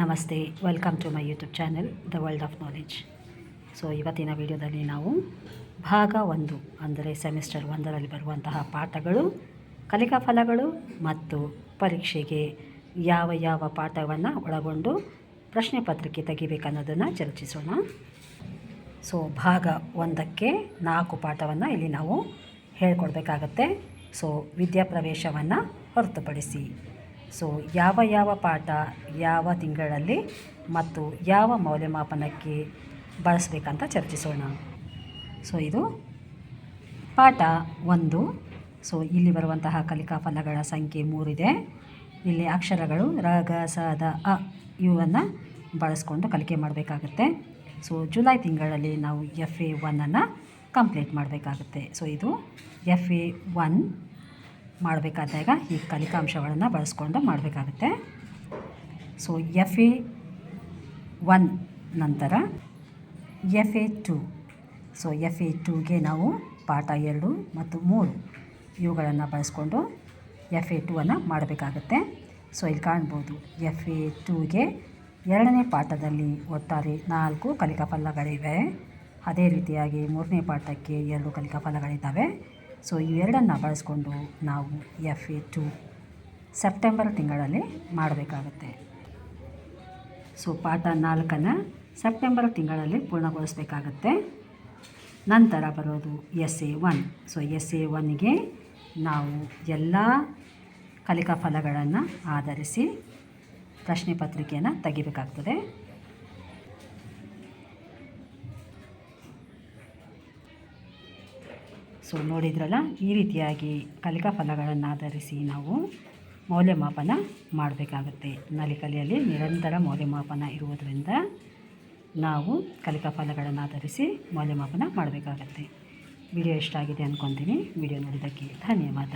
ನಮಸ್ತೆ welcome to my YouTube channel the world of knowledge so ಇವತ್ತಿನ ವಿಡಿಯೋದಲ್ಲಿ ನಾವು ಭಾಗ ಒಂದು, ಅಂದರೆ ಸೆಮಿಸ್ಟರ್ ಒಂದರಲ್ಲಿ ಬರುವಂತಹ ಪಾಠಗಳು, ಕಲಿಕಾ ಫಲಗಳು ಮತ್ತು ಪರೀಕ್ಷೆಗೆ ಯಾವ ಯಾವ ಪಾಠವನ್ನು ಒಳಗೊಂಡು ಪ್ರಶ್ನೆ ಪತ್ರಿಕೆ ತೆಗಿಬೇಕನ್ನೋದನ್ನು ಚರ್ಚಿಸೋಣ. ಸೊ ಭಾಗ ಒಂದಕ್ಕೆ ನಾಲ್ಕು ಪಾಠವನ್ನು ಇಲ್ಲಿ ನಾವು ಹೇಳ್ಕೊಡ್ಬೇಕಾಗತ್ತೆ. ಸೊ ವಿದ್ಯಾಪ್ರವೇಶವನ್ನು ಹೊರತುಪಡಿಸಿ. ಸೊ ಯಾವ ಯಾವ ಪಾಠ ಯಾವ ತಿಂಗಳಲ್ಲಿ ಮತ್ತು ಯಾವ ಮೌಲ್ಯಮಾಪನಕ್ಕೆ ಬಳಸಬೇಕಂತ ಚರ್ಚಿಸೋಣ. ಸೊ ಇದು ಪಾಠ ಒಂದು. ಸೊ ಇಲ್ಲಿ ಬರುವಂತಹ ಕಲಿಕಾ ಫಲಗಳ ಸಂಖ್ಯೆ ಮೂರಿದೆ. ಇಲ್ಲಿ ಅಕ್ಷರಗಳು ರ, ಗ, ಸ, ದ, ಅ ಇವನ್ನು ಬಳಸ್ಕೊಂಡು ಕಲಿಕೆ ಮಾಡಬೇಕಾಗುತ್ತೆ. ಸೊ ಜುಲೈ ತಿಂಗಳಲ್ಲಿ ನಾವು ಎಫ್ ಎ ಒನ್ನನ್ನು ಕಂಪ್ಲೀಟ್ ಮಾಡಬೇಕಾಗುತ್ತೆ. ಸೊ ಇದು ಎಫ್ ಎ ಒನ್ ಮಾಡಬೇಕಾದಾಗ ಈ ಕಲಿಕಾಂಶಗಳನ್ನು ಬಳಸ್ಕೊಂಡು ಮಾಡಬೇಕಾಗುತ್ತೆ. ಸೊ ಎಫ್ ಎ ಒನ್ ನಂತರ F A two so F A ಟೂಗೆ ನಾವು ಪಾಠ ಎರಡು ಮತ್ತು ಮೂರು ಇವುಗಳನ್ನು ಬಳಸ್ಕೊಂಡು ಎಫ್ ಎ ಟೂ ಅನ್ನು ಮಾಡಬೇಕಾಗುತ್ತೆ. ಸೊ ಇಲ್ಲಿ ಕಾಣ್ಬೋದು ಎಫ್ ಎ ಟೂಗೆ ಎರಡನೇ ಪಾಠದಲ್ಲಿ ಒಟ್ಟಾರೆ ನಾಲ್ಕು ಕಲಿಕಾ ಫಲಗಳಿವೆ. ಅದೇ ರೀತಿಯಾಗಿ ಮೂರನೇ ಪಾಠಕ್ಕೆ ಎರಡು ಕಲಿಕಾ ಫಲಗಳಿದ್ದಾವೆ. ಸೊ ಇವೆರಡನ್ನು ಬಳಸ್ಕೊಂಡು ನಾವು ಎಫ್ ಎ ಟು ಸೆಪ್ಟೆಂಬರ್ ತಿಂಗಳಲ್ಲಿ ಮಾಡಬೇಕಾಗುತ್ತೆ. ಸೊ ಪಾಠ ನಾಲ್ಕನ್ನು ಸೆಪ್ಟೆಂಬರ್ ತಿಂಗಳಲ್ಲಿ ಪೂರ್ಣಗೊಳಿಸಬೇಕಾಗತ್ತೆ. ನಂತರ ಬರೋದು S A one so S A ಒನ್ಗೆ ನಾವು ಎಲ್ಲ ಕಲಿಕಾ ಫಲಗಳನ್ನು ಆಧರಿಸಿ ಪ್ರಶ್ನೆ ಪತ್ರಿಕೆಯನ್ನು ತೆಗಿಬೇಕಾಗ್ತದೆ. ಸೊ ನೋಡಿದ್ರಲ್ಲ, ಈ ರೀತಿಯಾಗಿ ಕಲಿಕಾ ಫಲಗಳನ್ನು ಆಧರಿಸಿ ನಾವು ಮೌಲ್ಯಮಾಪನ ಮಾಡಬೇಕಾಗುತ್ತೆ. ನಲಿಕಲಿಯಲ್ಲಿ ನಿರಂತರ ಮೌಲ್ಯಮಾಪನ ಇರುವುದರಿಂದ ನಾವು ಕಲಿಕಾ ಫಲಗಳನ್ನು ಆಧರಿಸಿ ಮೌಲ್ಯಮಾಪನ ಮಾಡಬೇಕಾಗತ್ತೆ. ವಿಡಿಯೋ ಇಷ್ಟ ಆಗಿದೆ ಅಂದ್ಕೊತೀನಿ ವಿಡಿಯೋ ನೋಡಿದ್ದಕ್ಕೆ ಧನ್ಯವಾದ.